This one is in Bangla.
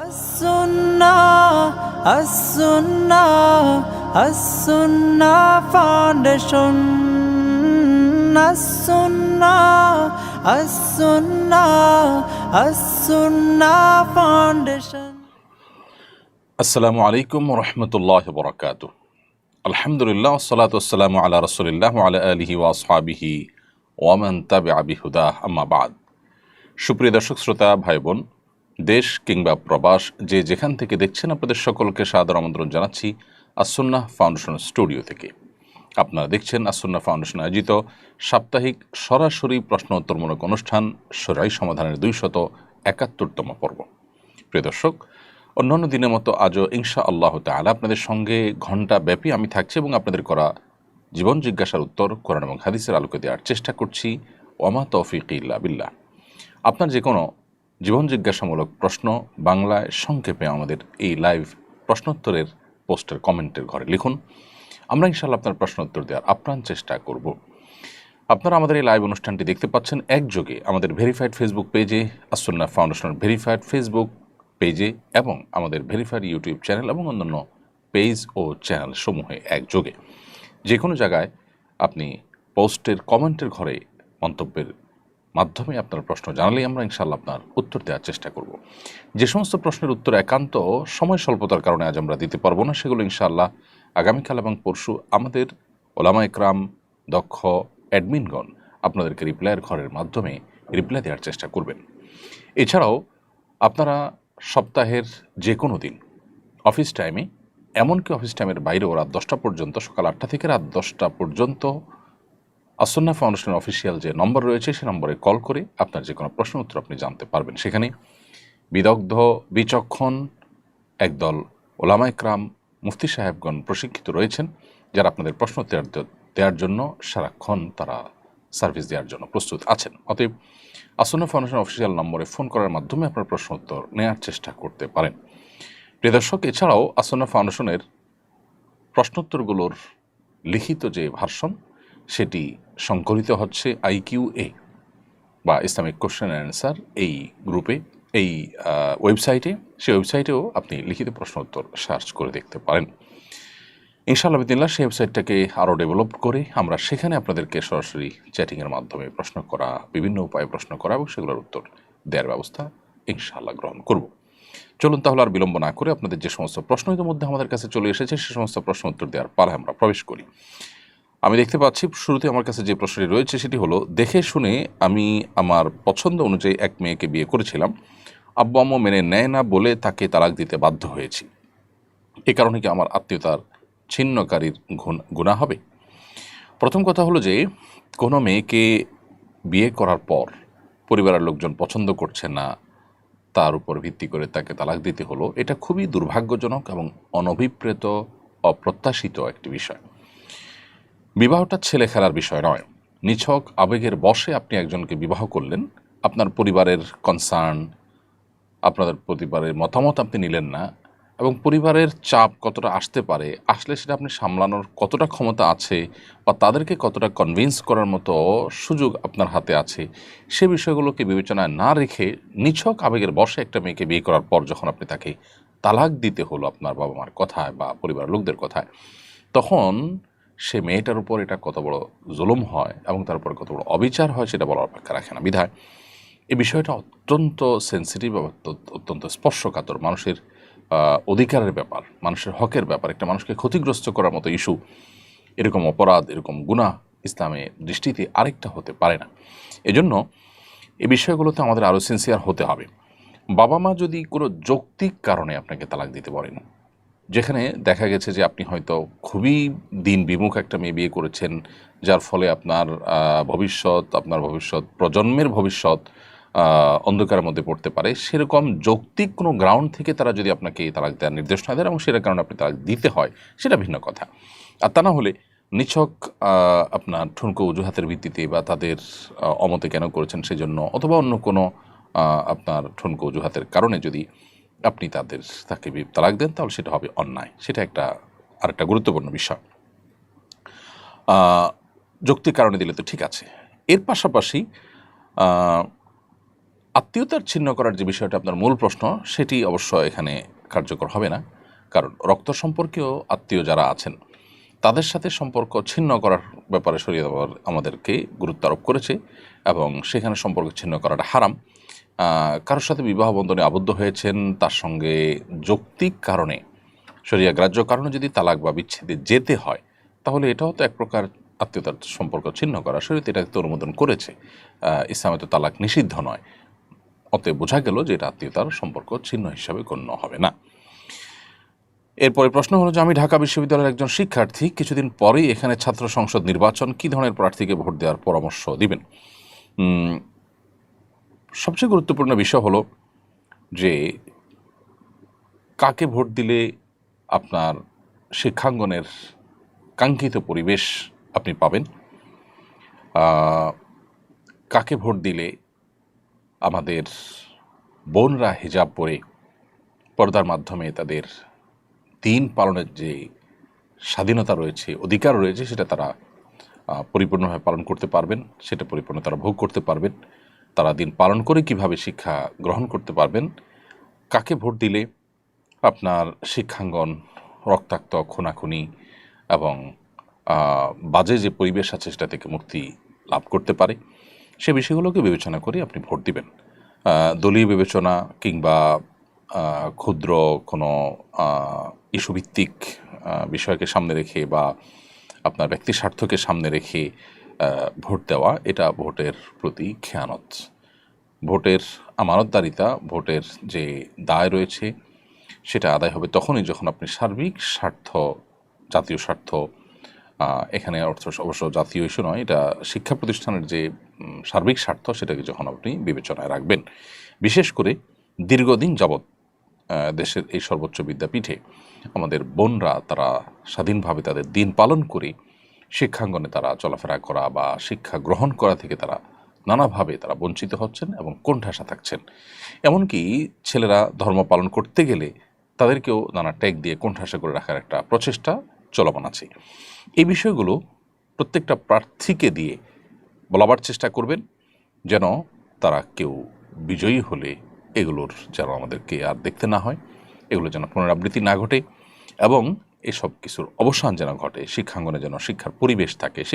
السنة السنة السنة فاونديشن السنة السنة السنة فاونديشن আসসালামু আলাইকুম রহমতুল্লাহ বরকাত আলহামদুলিল্লাহ সালাত আসসালামু আলা রসুলিল্লাহ আলা আলিহি ওয়াসহাবিহি ওয়ামান তাবে আবি হুদা আম্মা বাদ সুপ্রিয় দর্শক শ্রোতা ভাই বোন দেশ কিংবা প্রবাস, যে যেখান থেকে দেখছেন আপনাদের সকলকে সাদর আমন্ত্রণ জানাচ্ছি আসন্না ফাউন্ডেশন স্টুডিও থেকে। আপনারা দেখছেন আসন্না ফাউন্ডেশন আয়োজিত সাপ্তাহিক সরাসরি প্রশ্ন উত্তরমূলক অনুষ্ঠান, সরাই সমাধানের দুইশত একাত্তরতম পর্ব। প্রিয় দর্শক, অন্যান্য দিনের মতো আজও ইনশা আল্লাহ তালা আপনাদের সঙ্গে ঘণ্টা ব্যাপী আমি থাকছি এবং আপনাদের করা জীবন জিজ্ঞাসার উত্তর, কোরআন এবং হাদিসের আলোকে দেওয়ার চেষ্টা করছি। ওয়ামা তৌফিক ইল্লা বিল্লাহ। আপনার যে কোনো জীবন জিজ্ঞাসামূলক প্রশ্ন বাংলায় সংক্ষেপে আমাদের এই লাইভ প্রশ্নোত্তরের পোস্টের কমেন্টের ঘরে লিখুন। আমরা ইনশাল্লাহ আপনার প্রশ্নোত্তর দেওয়ার আপ্রাণ চেষ্টা করব। আপনারা আমাদের এই লাইভ অনুষ্ঠানটি দেখতে পাচ্ছেন একযোগে আমাদের ভেরিফাইড ফেসবুক পেজে আসন্না ফাউন্ডেশনের ভেরিফাইড ফেসবুক পেজে এবং আমাদের ভেরিফাইড ইউটিউব চ্যানেল এবং অন্যান্য পেজ ও চ্যানেল সমূহে একযোগে। যে কোনো জায়গায় আপনি পোস্টের কমেন্টের ঘরে মন্তব্যের মাধ্যমে আপনার প্রশ্ন জানালেই আমরা ইনশাল্লাহ আপনার উত্তর দেওয়ার চেষ্টা করব। যে সমস্ত প্রশ্নের উত্তর একান্ত সময় স্বল্পতার কারণে আজ আমরা দিতে পারব না, সেগুলো ইনশাআল্লাহ আগামীকাল এবং পরশু আমাদের ওলামা একরাম, দক্ষ অ্যাডমিনগণ আপনাদেরকে রিপ্লাইয়ের ঘরের মাধ্যমে রিপ্লাই দেওয়ার চেষ্টা করবেন। এছাড়াও আপনারা সপ্তাহের যে কোনো দিন, অফিস টাইমে এমনকি অফিস টাইমের বাইরেও রাত দশটা পর্যন্ত সকাল আটটা থেকে রাত দশটা পর্যন্ত আসন্না ফাউন্ডেশনের অফিসিয়াল যে নম্বর রয়েছে, সে নম্বরে কল করে আপনার যে কোনো প্রশ্ন উত্তর আপনি জানতে পারবেন। সেখানে বিদগ্ধ, বিচক্ষণ একদল ওলামা ইকরাম মুফতি সাহেবগণ প্রশিক্ষিত রয়েছেন, যারা আপনাদের প্রশ্ন দেওয়ার জন্য সারাক্ষণ তারা সার্ভিস দেওয়ার জন্য প্রস্তুত আছেন। অতএব আসন্ন ফাউন্ডেশন অফিসিয়াল নম্বরে ফোন করার মাধ্যমে আপনার প্রশ্ন উত্তর নেওয়ার চেষ্টা করতে পারেন। প্রিয় দর্শক, এছাড়াও আসন্ন ফাউন্ডেশনের প্রশ্নোত্তরগুলোর লিখিত যে ভার্সন সেটি সংকলিত হচ্ছে আইকিউ এ বা ইসলামিক কোশ্চেন অ্যান্সার এই গ্রুপে, এই ওয়েবসাইটে। সেই ওয়েবসাইটেও আপনি লিখিত প্রশ্ন উত্তর সার্চ করে দেখতে পারেন। ইনশাআল্লাহ বিদিল্লা সেই ওয়েবসাইটটাকে আরও ডেভেলপ করে আমরা সেখানে আপনাদেরকে সরাসরি চ্যাটিংয়ের মাধ্যমে প্রশ্ন করা, বিভিন্ন উপায়ে প্রশ্ন করা এবং সেগুলোর উত্তর দেওয়ার ব্যবস্থা ইনশাআল্লাহ গ্রহণ করব। চলুন তাহলে আর বিলম্ব না করে আপনাদের যে সমস্ত প্রশ্ন ইতিমধ্যে আমাদের কাছে চলে এসেছে, সে সমস্ত প্রশ্ন উত্তর দেওয়ার পালায় আমরা প্রবেশ করি। আমি দেখতে পাচ্ছি শুরুতে আমার কাছে যে প্রশ্নটি রয়েছে সেটি হলো, দেখে শুনে আমি আমার পছন্দ অনুযায়ী এক মেয়েকে বিয়ে করেছিলাম। আব্বু আম্মু মেনে নেয় না বলে তাকে তালাক দিতে বাধ্য হয়েছি। এ কারণে কি আমার আত্মীয়তার ছিন্নকারীর গুণ- হবে? প্রথম কথা হলো যে, কোনো মেয়েকে বিয়ে করার পর পরিবারের লোকজন পছন্দ করছে না, তার উপর ভিত্তি করে তাকে তালাক দিতে হলো, এটা খুবই দুর্ভাগ্যজনক এবং অনভিপ্রেত, অপ্রত্যাশিত একটি বিষয়। বিবাহটা ছেলে খেলার বিষয় নয়। নিছক আবেগের বশে আপনি একজনকে বিবাহ করলেন, আপনার পরিবারের কনসার্ন আপনাদের পরিবারের মতামত আপনি নিলেন না, এবং পরিবারের চাপ কতটা আসতে পারে, আসলে সেটা আপনি সামলানোর কতটা ক্ষমতা আছে, বা তাদেরকে কতটা কনভিন্স করার মতো সুযোগ আপনার হাতে আছে, সে বিষয়গুলোকে বিবেচনায় না রেখে নিছক আবেগের বশে একটা মেয়েকে বিয়ে করার পর যখন আপনি তাকে তালাক দিতে হলো আপনার বাবা মার কথায় বা পরিবারের লোকদের কথায়, তখন সে মেয়েটার উপর এটা কত বড় জুলুম হয় এবং তার উপর কত বড় অবিচার হয় সেটা বলার অপেক্ষা রাখে না। বিধায় এই বিষয়টা অত্যন্ত সেন্সিটিভ অত্যন্ত- স্পর্শকাতর মানুষের অধিকারের ব্যাপার, মানুষের হকের ব্যাপার, একটা মানুষকে ক্ষতিগ্রস্ত করার মতো ইস্যু এরকম অপরাধ, এরকম গুনাহ ইসলামের দৃষ্টিতে আরেকটা হতে পারে না। এজন্য এই বিষয়গুলোতে আমাদের আরও সিনসিয়ার হতে হবে। বাবা মা যদি কোনো যৌক্তিক কারণে আপনাকে তালাক দিতে পারেন যেখানে দেখা গেছে যে আপনি হয়তো খুবই দিন বিমুখ একটা মেয়ে বিয়ে করেছেন, যার ফলে আপনার ভবিষ্যৎ আপনার ভবিষ্যৎ, প্রজন্মের ভবিষ্যৎ অন্ধকারের মধ্যে পড়তে পারে। সেরকম যৌক্তিক কোনো গ্রাউন্ড থেকে তারা যদি আপনাকে তালাক দেওয়ার নির্দেশনা দেন এবং সেটার কারণে আপনি তালাক দিতে হয়, সেটা ভিন্ন কথা। আর তা না হলে নিছক আপনার ঠুনকো অজুহাতের ভিত্তিতে বা তাদের অমতে কেন করেছেন সেজন্য অথবা অন্য কোনো আপনার ঠুনকো অজুহাতের কারণে যদি আপনি তাদের তাকে তালাক দেন তাহলে সেটা হবে অন্যায়। সেটা একটা আরেকটা গুরুত্বপূর্ণ বিষয়। যৌক্তিক কারণে দিলে তো ঠিক আছে। এর পাশাপাশি আত্মীয়তার ছিন্ন করার যে বিষয়টা আপনার মূল প্রশ্ন, সেটি অবশ্য এখানে কার্যকর হবে না। কারণ রক্ত সম্পর্কেও আত্মীয় যারা আছেন, তাদের সাথে সম্পর্ক ছিন্ন করার ব্যাপারে আবার আমাদেরকে গুরুত্ব আরোপ করেছে এবং সেখানে সম্পর্ক ছিন্ন করাটা হারাম। কারোর সাথে বিবাহ বন্ধনে আবদ্ধ হয়েছেন, তার সঙ্গে যৌক্তিক কারণে, শরিয়া গ্রাহ্য কারণে যদি তালাক বা বিচ্ছেদে যেতে হয়, তাহলে এটাও তো এক প্রকার আত্মীয়তার সম্পর্ক ছিন্ন করা। শরীয়ত এটাকে তো অনুমোদন করেছে। ইসলামে তো তালাক নিষিদ্ধ নয়। অতএব বোঝা গেল যে এটা আত্মীয়তার সম্পর্ক ছিন্ন হিসাবে গণ্য হবে না। এরপরে প্রশ্ন হলো যে, আমি ঢাকা বিশ্ববিদ্যালয়ের একজন শিক্ষার্থী, কিছুদিন পরেই এখানে ছাত্র সংসদ নির্বাচন, কী ধরনের প্রার্থীকে ভোট দেওয়ার পরামর্শ দিবেন? সবচেয়ে গুরুত্বপূর্ণ বিষয় হলো যে কাকে ভোট দিলে আপনার শিক্ষাঙ্গনের কাঙ্ক্ষিত পরিবেশ আপনি পাবেন? কাকে ভোট দিলে আমাদের বোনরা হিজাব পরে পর্দার মাধ্যমে তাদের দিন পালনের যে স্বাধীনতা রয়েছে, অধিকার রয়েছে, সেটা তারা পরিপূর্ণভাবে পালন করতে পারবেন, সেটা পরিপূর্ণ তারা ভোগ করতে পারবেন। তারা দিন পালন করে কীভাবে শিক্ষা গ্রহণ করতে পারবেন, কাকে ভোট দিলে আপনার শিক্ষাঙ্গন রক্তাক্ত, খুনাখুনি এবং বাজে যে পরিবেশ আছে সেটা থেকে মুক্তি লাভ করতে পারে, সে বিষয়গুলোকে বিবেচনা করে আপনি ভোট দিবেন। দলীয় বিবেচনা কিংবা ক্ষুদ্র কোনো ইস্যুভিত্তিক বিষয়কে সামনে রেখে বা আপনার ব্যক্তি স্বার্থকে সামনে রেখে ভোট দেওয়া, এটা ভোটের প্রতি খেয়ানত। ভোটের আমানতদারিতা, ভোটের যে দায় রয়েছে, সেটা আদায় হবে তখনই যখন আপনি সার্বিক স্বার্থ, জাতীয় স্বার্থ এখানে অর্থ অবশ্য জাতীয় ইস্যু নয়, এটা শিক্ষা প্রতিষ্ঠানের যে সার্বিক স্বার্থ, সেটাকে যখন আপনি বিবেচনায় রাখবেন। বিশেষ করে দীর্ঘদিন যাবৎ দেশের এই সর্বোচ্চ বিদ্যাপীঠে আমাদের বোনরা, তারা স্বাধীনভাবে তাদের দিন পালন করে শিক্ষাঙ্গনে তারা চলাফেরা করা বা শিক্ষা গ্রহণ করা থেকে তারা নানাভাবে তারা বঞ্চিত হচ্ছেন এবং কোণঠাসা থাকছেন। এমনকি ছেলেরা ধর্ম পালন করতে গেলে তাদেরকেও নানা ট্যাগ দিয়ে কোণঠাসা করে রাখার একটা প্রচেষ্টা চলমান আছে। এই বিষয়গুলো প্রত্যেকটা প্রার্থীকে দিয়ে বলাবার চেষ্টা করবেন যেন তারা কেউ বিজয়ী হলে এগুলোর যেন আমাদেরকে আর দেখতে না হয়, এগুলো যেন পুনরাবৃত্তি না ঘটে এবং এসব কিছুর অবসান যেন ঘটে শিক্ষাঙ্গনে যেন শিক্ষার পরিবেশ থাকে